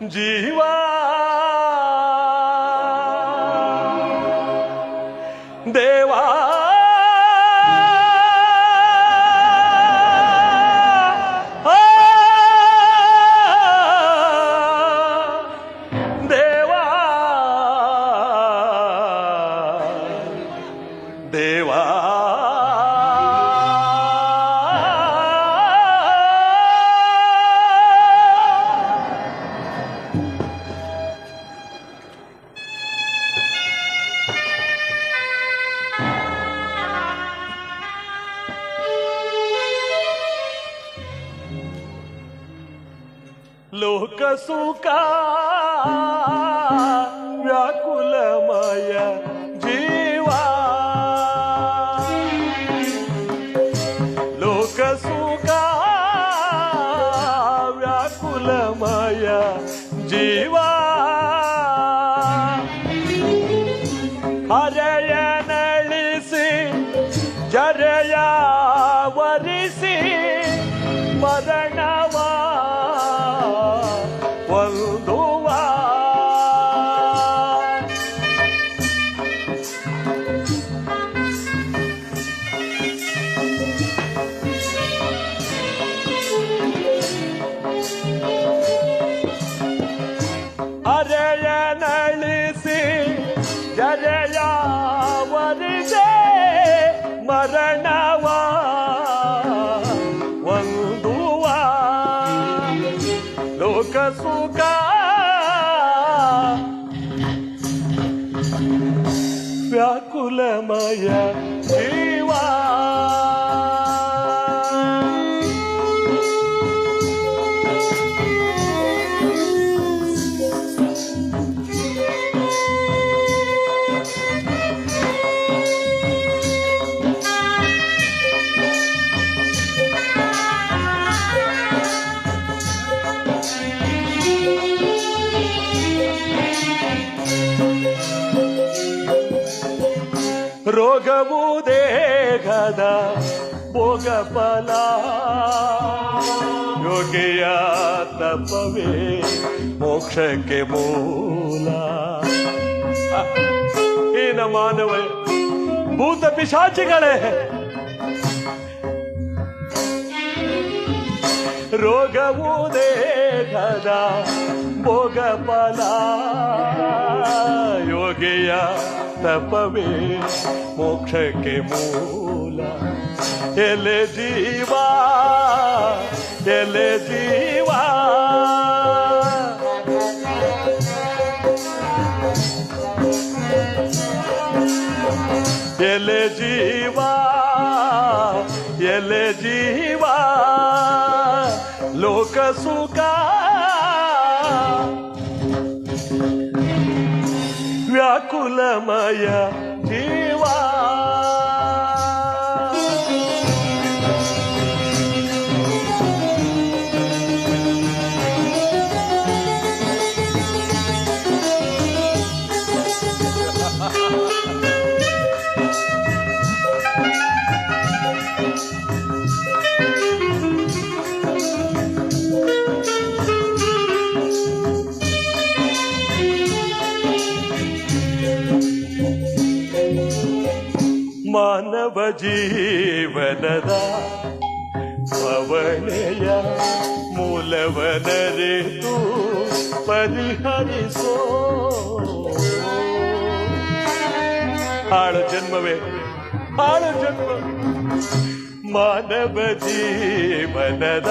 ಜೀವ లోక సుఖ వ్యాకులమయ జీవా. లోక సుఖ వ్యాకులమయ జీవా. cuando సుఖ సుఖ. వ్యాకులమయ జీవా. ರೋಗವು ದೇಹದ ಭೋಗ ಫಲ. ಯೋಗಿಯ ತಪವೇ ಮೋಕ್ಷಕ್ಕೆ ಮೂಲ. ಏನ ಮಾನವ ಭೂತ ಪಿಶಾಚಿಗಳೇ, ರೋಗವು ದೇಹದ ಭೋಗ ಫಲ. ಯೋಗಿಯ ತಪವೇ ಮೋಕ್ಷಕ್ಕೆ ಮೂಲ ಎಲೆ ಜೀವ ಎಲೆ ಜೀವ ಎಲೆ ಜೀವ ಎಲೆ ಜೀವ బహుళమయ జీవ ಮಾನವ ಜೀವನದ ಪವನೆಯ ಮೂಲವನರಿತು ಪರಿಹರಿಸೋ. ಹಾಳು ಜನ್ಮವೇ ಹಾಳು ಜನ್ಮ. ಮಾನವ ಜೀವನದ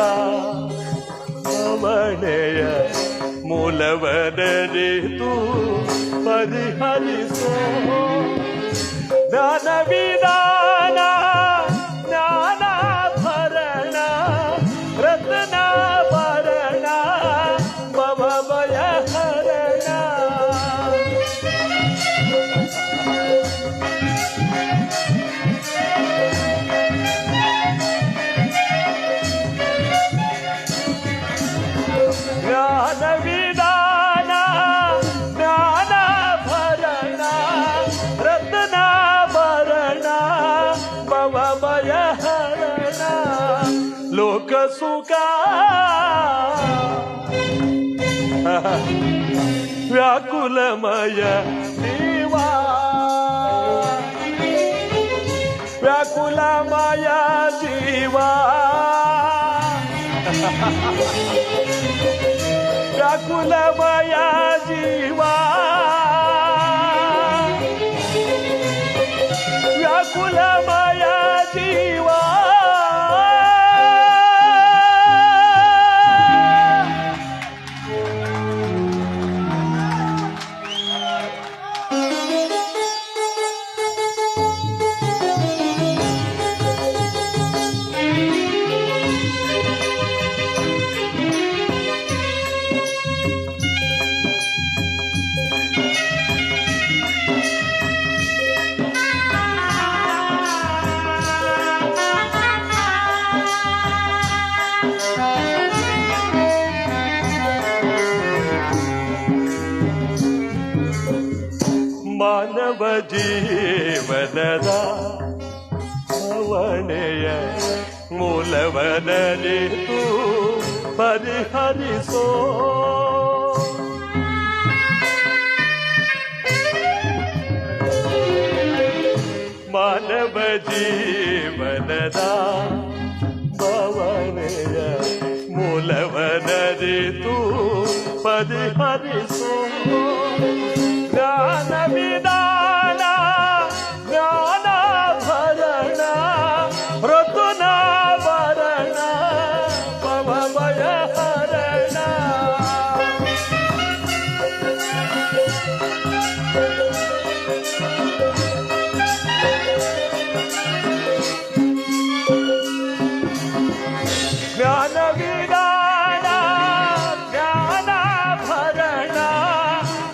ಪವನೆಯ ಮೂಲವನರಿತು ಪರಿಹರಿಸೋ. ಜ್ಞಾನ ज्ञानविदाना ज्ञाना भरणा रत्ना व्याकुलमय देवा। व्याकुलमय जीवा फुलमया जीवा ಮಾನವ ಜೀವನದ ಅವಣೆಯ ಮೂಲವನಲಿತು ಪರಿಹರಿಸೋ ಮಾನವ ಜೀವನದ ಭವನೆಯ ಮೂಲವನರಿತು ಪರಿಹರಿಸೋ ಜ್ಞಾನ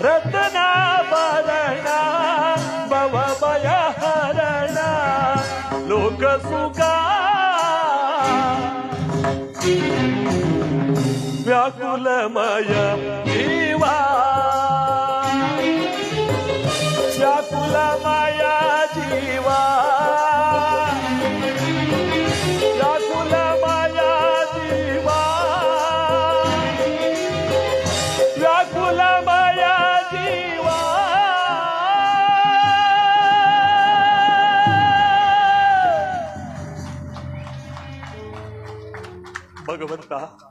రతనాభరణ భవభయహరణ లోకసుగా వ్యాకులమయ జీవా వ్యాకులమయా 个问答。